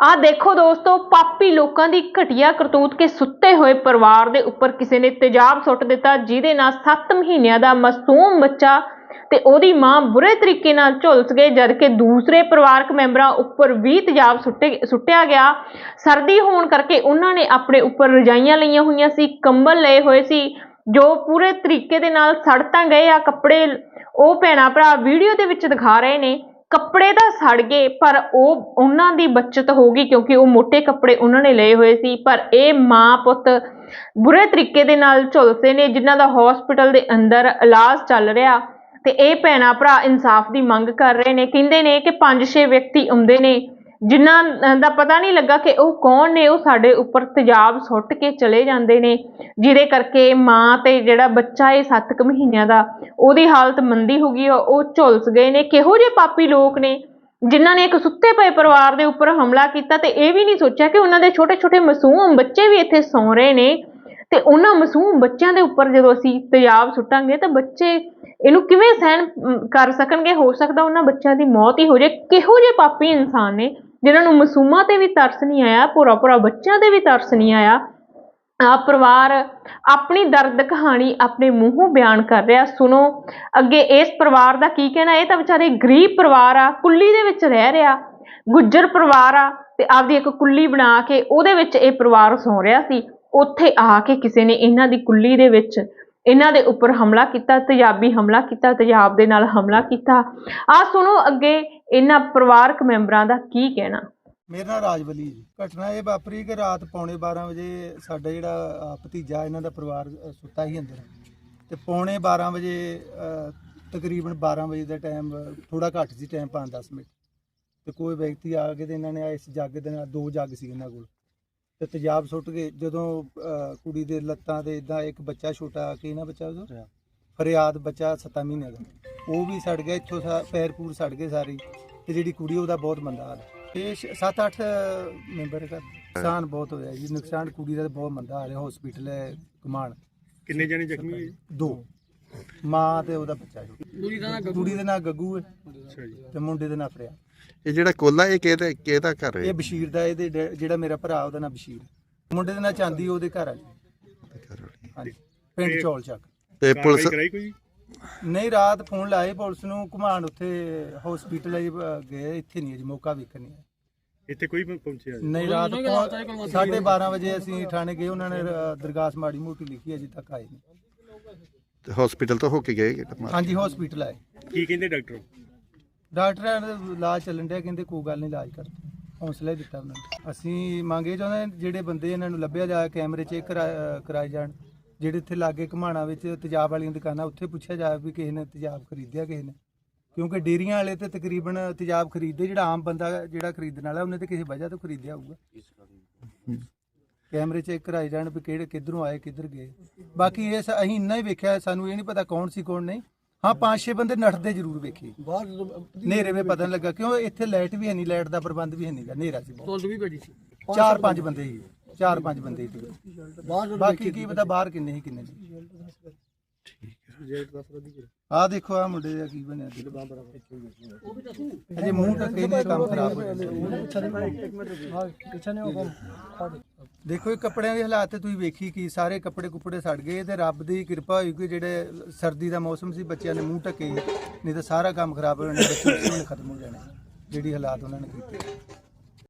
ਆਹ ਦੇਖੋ ਦੋਸਤੋ, ਪਾਪੀ ਲੋਕਾਂ ਦੀ ਘਟੀਆ ਕਰਤੂਤ ਕੇ ਸੁੱਤੇ ਹੋਏ ਪਰਿਵਾਰ ਦੇ ਉੱਪਰ ਕਿਸੇ ਨੇ ਤੇਜ਼ਾਬ ਸੁੱਟ ਦਿੱਤਾ, ਜਿਹਦੇ ਨਾਲ 7 ਮਹੀਨਿਆਂ ਦਾ ਮਾਸੂਮ ਬੱਚਾ ਤੇ ਉਹਦੀ ਮਾਂ ਬੁਰੇ ਤਰੀਕੇ ਨਾਲ ਝੁਲਸ ਗਏ, ਜਦਕਿ ਦੂਸਰੇ ਪਰਿਵਾਰਕ ਮੈਂਬਰਾਂ ਉੱਪਰ ਵੀ ਤੇਜ਼ਾਬ ਸੁੱਟੇ, ਸੁੱਟਿਆ ਗਿਆ। ਸਰਦੀ ਹੋਣ ਕਰਕੇ ਉਹਨਾਂ ਨੇ ਆਪਣੇ ਉੱਪਰ ਰਜਾਈਆਂ ਲਈਆਂ ਹੋਈਆਂ ਸੀ, ਕੰਬਲ ਲਏ ਹੋਏ ਸੀ, ਜੋ ਪੂਰੇ ਤਰੀਕੇ ਦੇ ਨਾਲ ਸੜ ਤਾਂ ਗਏ ਆ ਕੱਪੜੇ, ਉਹ ਭੈਣਾ ਭਰਾ ਵੀਡੀਓ ਦੇ ਵਿੱਚ ਦਿਖਾ ਰਹੇ ਨੇ। ਕੱਪੜੇ ਤਾਂ ਸੜ ਗਏ, ਪਰ ਉਹ, ਉਹਨਾਂ ਦੀ ਬਚਤ ਹੋ ਗਈ ਕਿਉਂਕਿ ਉਹ ਮੋٹے ਕੱਪੜੇ ਉਹਨਾਂ ਨੇ ਲਏ ਹੋਏ ਸੀ, ਪਰ ਇਹ ਮਾਂ ਪੁੱਤ ਬੁਰੇ ਤਰੀਕੇ ਦੇ ਨਾਲ ਝੁਲਸੇ ਨੇ, ਜਿਨ੍ਹਾਂ ਦਾ ਹਸਪੀਟਲ ਦੇ ਅੰਦਰ ਇਲਾਜ ਚੱਲ ਰਿਹਾ ਤੇ ਇਹ ਭੈਣਾ ਭਰਾ ਇਨਸਾਫ ਦੀ ਮੰਗ ਕਰ ਰਹੇ ਨੇ, ਕਹਿੰਦੇ ਨੇ ਕਿ 5-6 ਵਿਅਕਤੀ ਆਉਂਦੇ ਨੇ ਜਿਨ੍ਹਾਂ ਦਾ ਪਤਾ ਨਹੀਂ ਲੱਗਾ ਕਿ ਉਹ ਕੌਣ ਨੇ ਉਹ ਸਾਡੇ ਉੱਪਰ ਤੇਜ਼ਾਬ ਸੁੱਟ ਕੇ ਚਲੇ ਜਾਂਦੇ ਨੇ। ਜਿਹਦੇ ਕਰਕੇ ਮਾਂ ਤੇ ਜਿਹੜਾ ਬੱਚਾ ਇਹ 7 ਕੁ ਮਹੀਨਿਆਂ ਦਾ ਉਹਦੀ ਹਾਲਤ ਮੰਦੀ ਹੋ ਗਈ ਆ, ਉਹ ਝੁਲਸ ਗਏ ਨੇ। ਕਿਹੋ ਜਿਹੇ ਪਾਪੀ ਲੋਕ ਨੇ ਜਿਨ੍ਹਾਂ ਨੇ ਇੱਕ ਸੁੱਤੇ ਪਏ ਪਰਿਵਾਰ ਦੇ ਉੱਪਰ ਹਮਲਾ ਕੀਤਾ ਤੇ ਇਹ ਵੀ ਨਹੀਂ ਸੋਚਿਆ ਕਿ ਉਹਨਾਂ ਦੇ ਛੋਟੇ-ਛੋਟੇ ਮਾਸੂਮ ਬੱਚੇ ਵੀ ਇੱਥੇ ਸੌਂ ਰਹੇ ਨੇ। ਤੇ ਉਹਨਾਂ ਮਾਸੂਮ ਬੱਚਿਆਂ ਦੇ ਉੱਪਰ ਜਦੋਂ ਅਸੀਂ ਤੇਜ਼ਾਬ ਸੁੱਟਾਂਗੇ ਤਾਂ ਬੱਚੇ ਇਹਨੂੰ ਕਿਵੇਂ ਸਹਿਣ ਕਰ ਸਕਣਗੇ? ਹੋ ਸਕਦਾ ਉਹਨਾਂ ਬੱਚਿਆਂ ਦੀ ਮੌਤ ਹੀ ਹੋ ਜਾਏ। ਕਿਹੋ ਜਿਹੇ ਪਾਪੀ ਇਨਸਾਨ ਨੇ। ਜਿਨ੍ਹਾਂ ਨੂੰ ਮਾਸੂਮਾਂ ਤੇ ਵੀ ਤਰਸ ਨਹੀਂ ਆਇਆ, ਭੋਰਾ ਭੋਰਾ ਬੱਚਿਆਂ ਤੇ ਵੀ ਤਰਸ ਨਹੀਂ ਆਇਆ, ਆ ਪਰਿਵਾਰ ਆਪਣੀ ਦਰਦ ਕਹਾਣੀ ਆਪਣੇ ਮੂੰਹੋਂ ਬਿਆਨ ਕਰ ਰਿਹਾ। ਸੁਣੋ, ਅੱਗੇ ਇਸ ਪਰਿਵਾਰ ਦਾ ਕੀ ਕਹਿਣਾ? ਇਹ ਤਾਂ ਵਿਚਾਰੇ ਗਰੀਬ ਪਰਿਵਾਰ ਆ, ਕੁੱਲੀ ਦੇ ਵਿੱਚ ਰਹਿ ਰਿਹਾ, ਗੁੱਜਰ ਪਰਿਵਾਰ ਆ ਤੇ ਆਪਦੀ ਇੱਕ ਕੁੱਲੀ ਬਣਾ ਕੇ ਉਹਦੇ ਵਿੱਚ ਇਹ ਪਰਿਵਾਰ ਸੌ ਰਿਹਾ ਸੀ। ਉੱਥੇ ਆ ਕੇ ਕਿਸੇ ਨੇ ਇਹਨਾਂ ਦੀ ਕੁੱਲੀ ਦੇ ਵਿੱਚ ਇਹਨਾਂ ਦੇ ਉੱਪਰ ਹਮਲਾ ਕੀਤਾ, ਤੇਜ਼ਾਬੀ ਹਮਲਾ ਕੀਤਾ, ਤੇਜ਼ਾਬ ਦੇ ਨਾਲ ਹਮਲਾ ਕੀਤਾ। ਆ ਸੁਣੋ ਅੱਗੇ ਇਹਨਾਂ ਪਰਿਵਾਰਕ ਮੈਂਬਰਾਂ ਦਾ ਕੀ ਕਹਿਣਾ। ਮੇਰਾ ਨਾਮ ਰਾਜਵਲੀ ਜੀ। ਘਟਨਾ ਇਹ ਵਾਪਰੀ ਕਿ ਰਾਤ ਪੌਣੇ 12 ਵਜੇ ਸਾਡਾ ਜਿਹੜਾ ਭਤੀਜਾ ਇਹਨਾਂ ਦਾ ਪਰਿਵਾਰ ਸੁੱਤਾ ਸੀ ਅੰਦਰ। ਤੇ ਪੌਣੇ 12 ਵਜੇ ਤਕਰੀਬਨ 12 ਵਜੇ ਦਾ ਟਾਈਮ ਥੋੜਾ ਘੱਟ ਸੀ, ਟਾਈਮ 5-10 ਮਿੰਟ। ਤੇ ਕੋਈ ਵਿਅਕਤੀ ਆ ਕੇ ਤੇ ਇਹਨਾਂ ਨੇ ਇਸ ਜੱਗ ਦੇ ਨਾਲ, ਦੋ ਜੱਗ ਸੀ ਇਹਨਾਂ ਕੋਲ। ਤੇ ਤੇਜ਼ਾਬ ਸੁੱਟ ਕੇ ਜਦੋਂ ਕੁੜੀ ਦੇ ਲੱਤਾਂ ਤੇ ਇਦਾਂ ਇੱਕ ਬੱਚਾ ਛੋਟਾ ਕੀ ਨਾ ਬੱਚਾ ਉਹਦਾ? ਫਰਿਆਦ। ਬੱਚਾ 7 ਮਹੀਨਿਆਂ ਦਾ। ਉਹ ਵੀ ਸੜ ਗਿਆ ਇੱਥੋਂ ਸਾ- ਪੈਰ ਪੂਰ ਸੜ ਗਏ ਸਾਰੇ। ਤੇ ਜਿਹੜੀ ਕੁੜੀ ਉਹਦਾ ਬਹੁਤ ਮੰਦਾ ਹਾਲ। ਹੈ। ਤੇ 7-8 ਮੈਂਬਰ ਦਾ। ਨੁਕਸਾਨ ਬਹੁਤ ਹੋਇਆ ਜੀ। ਨੁਕਸਾਨ ਕੁੜੀ ਦਾ ਤਾਂ ਬਹੁਤ ਮੰਦਾ ਹਾਲ ਹੈ। ਹਸਪੀਟਲ ਹੈ ਕਮਾਣ ਕਿੰਨੇ ਜਣੇ ਜ਼ਖਮੀ ਹੋਏ? ਦੋ। ਮਾਂ ਤੇ ਉਹਦਾ ਬੱਚਾ। ਜੀ ਕੁੜੀ ਦੇ ਨਾਂ ਗੱਗੂ ਹੈ। ਅੱਛਾ ਜੀ। ਤੇ ਮੁੰਡੇ ਦੇ ਨਾਂ ਫਰਿਆ ਇਹ ਜਿਹੜਾ ਕੋਲਾ ਇਹ ਕਿਹਦਾ ਕਿਹਦਾ ਘਰ ਹੈ? ਇਹ ਬਸ਼ੀਰ ਦਾ ਇਹਦੇ ਡੈ- ਜਿਹੜਾ ਮੇਰਾ ਭਰਾ ਉਹਦਾ ਨਾਂ ਬਸ਼ੀਰ ਮੁੰਡੇ ਦੇ ਨਾਂ ਚਾਂਦੀ ਉਹਦੇ ਘਰ ਆ ਜੀ ਹਾਂਜੀ। ਪਿੰਡ ਚੌਲ ਚੱਕ। ਤੇ ਪੁਲਿਸ ਕਰਾਈ ਕੋਈ? ਨਹੀਂ ਰਾਤ ਫੋਨ ਲਾਏ ਪੁਲਿਸ ਨੂੰ ਘੁਮਾਣ ਉੱਥੇ ਹਸਪੀਟਲ ਗਏ ਇੱਥੇ ਨਹੀਂ ਜੀ ਮੌਕਾ ਵੇਖਣ ਨਹੀਂ ਆਏ। ਇੱਥੇ ਕੋਈ ਪਹੁੰਚਿਆ ਨਹੀਂ। ਨਹੀਂ ਰਾਤ ਪੌ- ਸਾਢੇ 12 ਵਜੇ ਅਸੀਂ ਥਾਣੇ ਗਏ ਉਹਨਾਂ ਨੇ ਦਰਗਾਸ ਮਾੜੀ ਮੋਟੀ ਲਿਖੀ ਅਜੇ ਤੱਕ ਆਏ ਨਹੀਂ। ਹਸਪੀਟਲ ਤੋਂ ਹੋ ਕੇ ਗਏ? ਹਾਂਜੀ ਹਸਪੀਟਲ ਆਏ। ਕੀ ਕਹਿੰਦੇ ਡਾਕਟਰ? ਡਾਕਟਰਾਂ ਨੇ ਇਲਾਜ ਚੱਲਣ ਡਿਆ, ਕਹਿੰਦੇ ਕੋਈ ਗੱਲ ਨਹੀਂ, ਇਲਾਜ ਕਰ ਹੌਸਲਾ ਹੀ ਦਿੱਤਾ ਉਹਨਾਂ ਨੂੰ। ਅਸੀਂ ਮੰਗੇ ਚਾਹੁੰਦੇ ਹਾਂ ਜਿਹੜੇ ਬੰਦੇ ਇਹਨਾਂ ਨੂੰ ਲੱਭਿਆ ਜਾ ਕੈਮਰੇ ਚੈੱਕ ਕਰਾਏ ਜਾਣ, ਜਿਹੜੇ ਇੱਥੇ ਲਾਗੇ ਘਮਾਣਾ ਵਿੱਚ ਤੇਜ਼ਾਬ ਵਾਲੀਆਂ ਦੁਕਾਨਾਂ, ਉੱਥੇ ਪੁੱਛਿਆ ਜਾਵੇ ਵੀ ਕਿਸੇ ਨੇ ਤੇਜ਼ਾਬ ਖਰੀਦਿਆ, ਕਿਸੇ ਨੇ। ਕਿਉਂਕਿ ਡੇਰੀਆਂ ਵਾਲੇ ਤੇ ਤਕਰੀਬਨ ਤੇਜ਼ਾਬ ਖਰੀਦਦੇ, ਜਿਹੜਾ ਆਮ ਬੰਦਾ ਜਿਹੜਾ ਖਰੀਦਣ ਵਾਲਾ, ਉਹਨੇ ਤੇ ਕਿਸੇ ਵਜ੍ਹਾ ਤੋਂ ਖਰੀਦਿਆ ਹੋਊਗਾ। ਕੈਮਰੇ ਚੈੱਕ ਕਰਾਏ ਜਾਣ ਵੀ ਕਿਹੜੇ, ਕਿੱਧਰੋਂ ਆਏ, ਕਿੱਧਰ ਗਏ। ਬਾਕੀ ਇਹ ਸ- ਅਸੀਂ ਇੰਨਾ ਹੀ ਵੇਖਿਆ, ਸਾਨੂੰ ਇਹ ਨਹੀਂ ਪਤਾ ਕੌਣ ਸੀ, ਕੌਣ ਨਹੀਂ। ਹਾਂ ਪੰਜ ਛੇ ਬੰਦੇ ਨੱਠਦੇ ਜ਼ਰੂਰ ਵੇਖੇ। ਹਨੇਰੇ ਵਿੱਚ ਪਤਾ ਨਹੀਂ ਲੱਗਾ ਕਿਉਂ ਇੱਥੇ ਲਾਈਟ ਵੀ ਹੈ ਨਹੀਂ ਲਾਈਟ ਦਾ ਪ੍ਰਬੰਧ ਵੀ ਹੈ ਨਹੀਂਗਾ ਹਨੇਰਾ ਸੀ ਬਹੁਤ। ਵੀ ਬੜੀ ਸੀ। ਚਾਰ ਪੰਜ ਬੰਦੇ ਹੀ ਚਾਰ ਪੰਜ ਬੰਦੇ ਸੀ। ਬਾਕੀ ਕੀ ਪਤਾ ਬਾਹਰ ਕਿੰਨੇ ਸੀ ਕਿੰਨੇ ਨਹੀਂ। ਆ ਦੇਖੋ ਆ ਮੁੰਡੇ ਦਾ ਕੀ ਬਣਿਆ ਅਜੇ ਮੂੰਹ ਟੱਕੇ ਨੇ ਕੰਮ ਖਰਾਬ ਹੋ ਜਾਂਦਾ ਦੇਖੋ, ਇਹ ਕੱਪੜਿਆਂ ਦੇ ਹਾਲਾਤ ਤੇ ਤੁਸੀਂ ਵੇਖੀ ਕਿ ਸਾਰੇ ਕੱਪੜੇ ਕੁਪੜੇ ਸੜ ਗਏ, ਤੇ ਰੱਬ ਦੀ ਕਿਰਪਾ ਹੋਈ ਕਿ ਜਿਹੜੇ ਸਰਦੀ ਦਾ ਮੌਸਮ ਸੀ, ਬੱਚਿਆਂ ਨੇ ਮੂੰਹ ਢੱਕੇ ਨਹੀਂ ਤਾਂ ਸਾਰਾ ਕੰਮ ਖਰਾਬ ਹੋ ਜਾਣਾ, ਬੱਚੇ ਖਤਮ ਹੋ ਜਾਣੇ, ਜਿਹੜੀ ਹਾਲਾਤ ਉਹਨਾਂ ਨੇ ਕੀਤੇ।